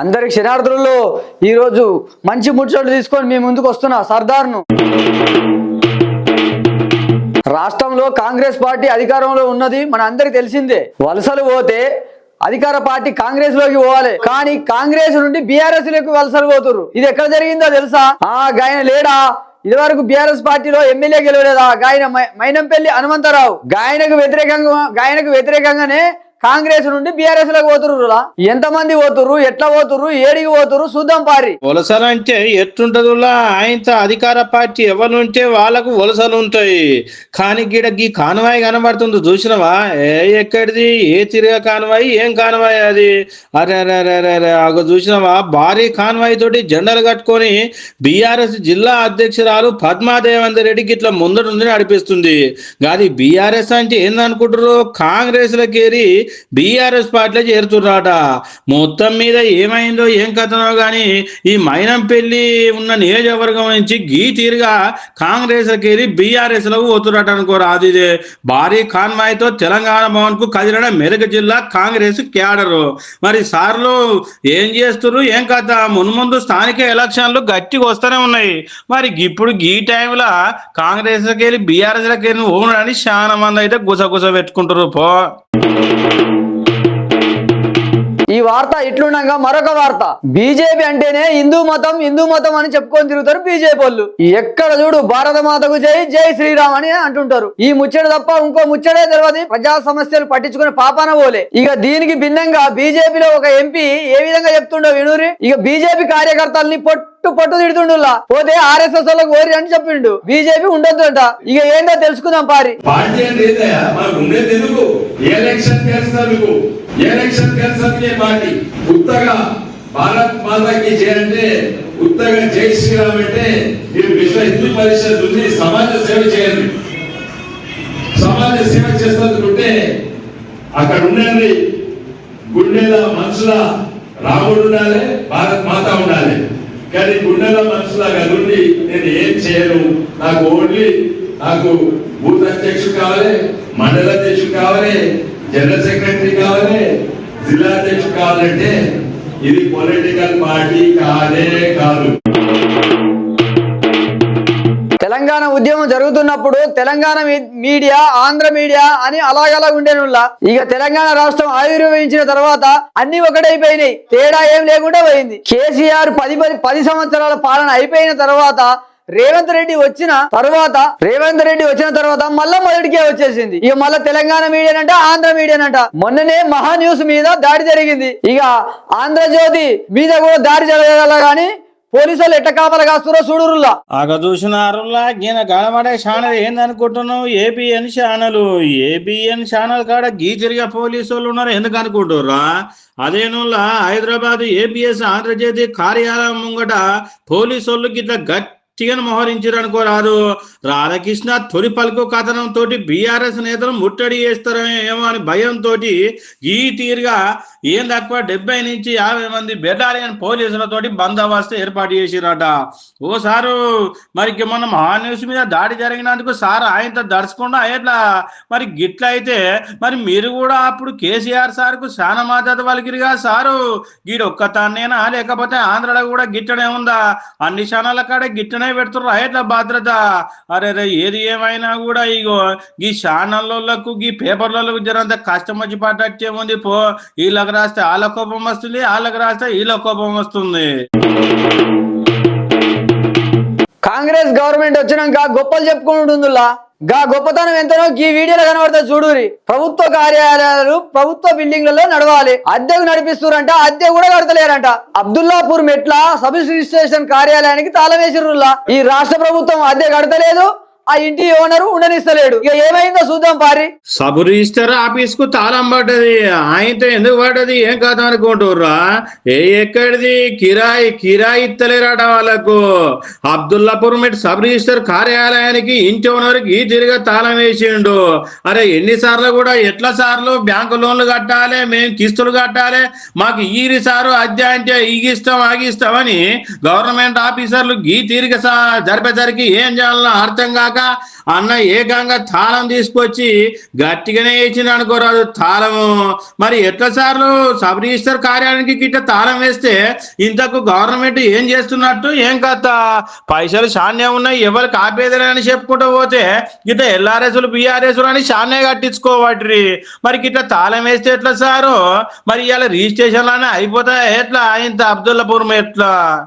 అందరి క్షణార్థులలో ఈరోజు మంచి ముచ్చట్లు తీసుకొని మీ ముందుకు వస్తున్నా సర్దార్ను. రాష్ట్రంలో కాంగ్రెస్ పార్టీ అధికారంలో ఉన్నది మన అందరికి తెలిసిందే. వలసలు పోతే అధికార పార్టీ కాంగ్రెస్లోకి పోవాలి. కానీ కాంగ్రెస్ నుండి బీఆర్ఎస్లోకి వలసలు పోతురు ఇది ఎక్కడ జరిగిందో తెలుసా? ఆ గాయన లేడా? ఇది వరకు బీఆర్ఎస్ పార్టీలో ఎమ్మెల్యే గెలవలేదా? గాయన మైనంపల్లి హనుమంతరావు. గాయనకు వ్యతిరేకంగా గాయనకు వ్యతిరేకంగానే కాంగ్రెస్ నుండి బీఆర్ఎస్లోకి పోతురు ఎంత మంది పోతుర్రు? ఎట్లా పోతుర్రు? ఏడికి పోతుర్రు? చూద్దాం పారి. వలసలు అంటే ఎట్టుంటదులా ఆయన అధికార పార్టీ ఎవరుంటే వాళ్ళకు వలసలు ఉంటాయి కానీ గీడ గీ కనబడుతుంది. చూసినవా? ఏ ఎక్కడిది? ఏ తిరిగా కానువాయి? ఏం కానువాయి అది? అరే అరే అరే అరే అగ చూసినవా? భారీ కానువాయి తోటి జెండాలు కట్టుకొని బీఆర్ఎస్ జిల్లా అధ్యక్షురాలు పద్మాదేవేందర్ రెడ్డికి ఇట్లా ఉందని నడిపిస్తుంది. కానీ బీఆర్ఎస్ అంటే ఏందనుకుంటారు కాంగ్రెస్ లకేరి బీఆర్ఎస్ పార్టీలో చేరుతుర్రాట మొత్తం మీద ఏమైందో ఏం కథనో కానీ ఈ మైనంపల్లి ఉన్న నియోజకవర్గం నుంచి గీ తీరుగా కాంగ్రెస్ కేరి బీఆర్ఎస్లో పోతున్నట్టు అనుకోరు అది ఇదే. భారీ కాన్వాయ్తో తెలంగాణ భవన్కు కదిలిన మెదక్ జిల్లా కాంగ్రెస్ క్యాడరు. మరి సార్లు ఏం చేస్తున్నారు ఏం కథ? మున్ముందు స్థానిక ఎలక్షన్లు గట్టిగా వస్తూనే ఉన్నాయి. మరి ఇప్పుడు ఈ టైంలో కాంగ్రెస్ వెళ్ళి బీఆర్ఎస్ వెళ్ళి ఓనని చాలా మంది అయితే గుసగుస పెట్టుకుంటారు పో. Thank you. ఈ వార్త ఇట్లుండగా మరొక వార్త. బీజేపీ అంటేనే హిందూ మతం హిందూ మతం అని చెప్పుకొని తిరుగుతారు బీజేపీ వాళ్ళు. ఎక్కడ చూడు భారత మాతకు జై జై శ్రీరామ్ అని అంటుంటారు. ఈ ముచ్చట తప్ప ఇంకో ముచ్చటే తెలియదు ప్రజా సమస్యలు పట్టించుకునే పాపాన పోలే. ఇక దీనికి భిన్నంగా బీజేపీలో ఒక ఎంపీ ఏ విధంగా చెప్తుండో వినూరి? ఇక బీజేపీ కార్యకర్తల్ని పొట్టు పొట్టు తిడుతుండులా. పోతే ఆర్ఎస్ఎస్ వాళ్ళకి ఓరి అని చెప్పిండు. బీజేపీ ఉండొద్దంట. ఇక ఏందో తెలుసుకుందాం పారి. పార్టీ అంటే ఎలక్షన్ తెలుసా పార్టీ. ఉత్తగా భారత్ మాతాకి చేయంటే ఉత్తగా జై శ్రీరామ్ అంటే మీరు విశ్వ హిందూ పరిషత్ ఉంది సమాజ సేవ చేయండి. సమాజ సేవ చేస్తున్నట్టుంటే అక్కడ ఉండండి. గుండెల మనసుల రాముడు ఉండాలి భారత్ మాత ఉండాలి. కానీ గుండెల మనసులాగా నుండి నేను ఏం చేయను. నాకు ఓన్లీ నాకు బూత్ అధ్యక్షుడు కావాలి మండల అధ్యక్షుడు కావాలి జనరల్ సెక్రటరీ కావాలి జిల్లా అధ్యక్షుడు కావాలంటే ఇది పొలిటికల్ పార్టీ కాదే కాదు. తెలంగాణ ఉద్యమం జరుగుతున్నప్పుడు తెలంగాణ మీ- మీడియా ఆంధ్ర మీడియా అని అలాగలా ఉండేనుల్లా ఇక తెలంగాణ రాష్ట్రం ఆవిర్భవించిన తర్వాత అన్ని ఒకటైపోయినాయి. తేడా ఏం లేకుండా పోయింది. కేసీఆర్ పది పది పది సంవత్సరాల పాలన అయిపోయిన తర్వాత రేవంత్ రెడ్డి వచ్చిన తర్వాత రేవంత్ రెడ్డి వచ్చిన తర్వాత మళ్ళా మొదటికే వచ్చేసింది. ఇక మళ్ళా తెలంగాణ మీడియా అంట ఆంధ్ర మీడియా అంట మొన్ననే మహా న్యూస్ మీద దాడి జరిగింది. ఇక ఆంధ్రజ్యోతి మీద కూడా దాడి జరగాల గానీ పోలీసులు ఎట్ట కాపల కాస్తురో చూడురులా ఆగ చూసినారులా గీన గడబడే channel ఏందనుకుంటున్నావు? ABN channel. ABN channel కాడ గీచరిగా పోలీసు వాళ్ళు ఉన్నారు ఎందుకు అనుకుంటుర్రా? అదేనుల్లా హైదరాబాద్ ఏబిఎస్ ఆంధ్రజ్యోతి కార్యాలయం ముంగట పోలీసు వాళ్ళు గట్టి గట్టిగా మోహరించారు అనుకోరాదు రాధాకృష్ణ తొలి పలుకు కథనం తోటి బీఆర్ఎస్ నేతలు ముట్టడి చేస్తారేమో అని భయంతో ఈ తీరుగా ఏం తక్కువ డెబ్బై నుంచి యాభై మంది బెటాలియన్ పోలీసులతోటి బందోబస్తు ఏర్పాటు చేసిరట ఓ సారు మరి మొన్న మనం న్యూస్ మీద దాడి జరిగినందుకు సార్ ఆయనతో దడుచుకుండా ఎట్లా? మరి గిట్ల అయితే మరి మీరు కూడా అప్పుడు కేసీఆర్ సార్కు చాలా మద్దతు పలికిరిగా సారు. గీడు ఒక్కతాన్నేనా లేకపోతే ఆంధ్రలో కూడా గిట్టనే ఉందా? అన్ని క్షణాల కాడ గిట్టనే పెడుతుర్రు? ఎట్లా భద్రత? అరే రే ఏది ఏమైనా కూడా ఇగో ఈ ఛానళ్ళకు ఈ పేపర్లకు జరంత కష్టం వచ్చి పట్టేముంది పో వీళ్ళకి రాస్తే వాళ్ళ కోపం వస్తుంది వాళ్ళకి రాస్తే వీళ్ళ కోపం వస్తుంది. కాంగ్రెస్ గవర్నమెంట్ వచ్చినాక గొప్పలు చెప్పుకుంటుందిలా? గా గొప్పతనం ఎంతనో ఈ వీడియోలో కనబడుతుంది చూడురి ప్రభుత్వ కార్యాలయాలు ప్రభుత్వ బిల్డింగ్లలో నడవాలి. అద్దెకు నడిపిస్తురంట అద్దె కూడా కడతలేరంట. అబ్దుల్లాపూర్ మెట్ల సబ్ రిజిస్ట్రేషన్ కార్యాలయానికి తాళం వేసిర్రులా ఈ రాష్ట్ర ప్రభుత్వం అద్దె కడతలేదు ఆ ఇంటి ఓనరు ఉండనిస్తలేడు. ఇక ఏమైందో చూద్దాం పారి. సబ్ రిజిస్టర్ ఆఫీస్కు తాళం పడ్డది. ఆయనతో ఎందుకు పడ్డది? ఏం కాదు అనుకుంటుర్రా? ఏ ఎక్కడిది? కిరాయి కిరాయి ఇత్తలేరట వాళ్ళకు. అబ్దుల్లాపూర్ మెట్ సబ్ రిజిస్టర్ కార్యాలయానికి ఇంటి ఓనర్కి కి తిరిగా తాళం వేసిండు. అరే ఎన్నిసార్లు కూడా ఎట్లా సార్లు బ్యాంకు లోన్లు కట్టాలి మేము కిస్తులు కట్టాలి మాకు ఈరి సారు అద్దె అంటే ఈగిస్తాం ఆగిస్తామని గవర్నమెంట్ ఆఫీసర్లు గీ తీరిక జరిపేసరికి ఏం చేయాలన్నా అర్థం కాక కాక అన్న ఏకంగా తాళం తీసుకొచ్చి గట్టిగానే ఇచ్చింది అనుకోరాదు తాళము. మరి ఎట్లా సార్లు సబ్ రిజిస్టర్ కార్యాలయానికి గిట్ట తాళం వేస్తే ఇంతకు గవర్నమెంట్ ఏం చేస్తున్నట్టు? ఏం కథ? పైసలు శాన్యం ఉన్నాయి ఎవరికి అని చెప్పుకుంటూ పోతే గిట్ట ఎల్ఆర్ఎస్లు బీఆర్ఎస్లు అని శాన్నే కట్టించుకోవట్రి. మరి గిట్ట తాళం వేస్తే ఎట్లా సారు? మరి ఇవాళ రిజిస్ట్రేషన్లోనే అయిపోతాయి? ఎట్లా? ఇంత అబ్దుల్లాపురం ఎట్లా?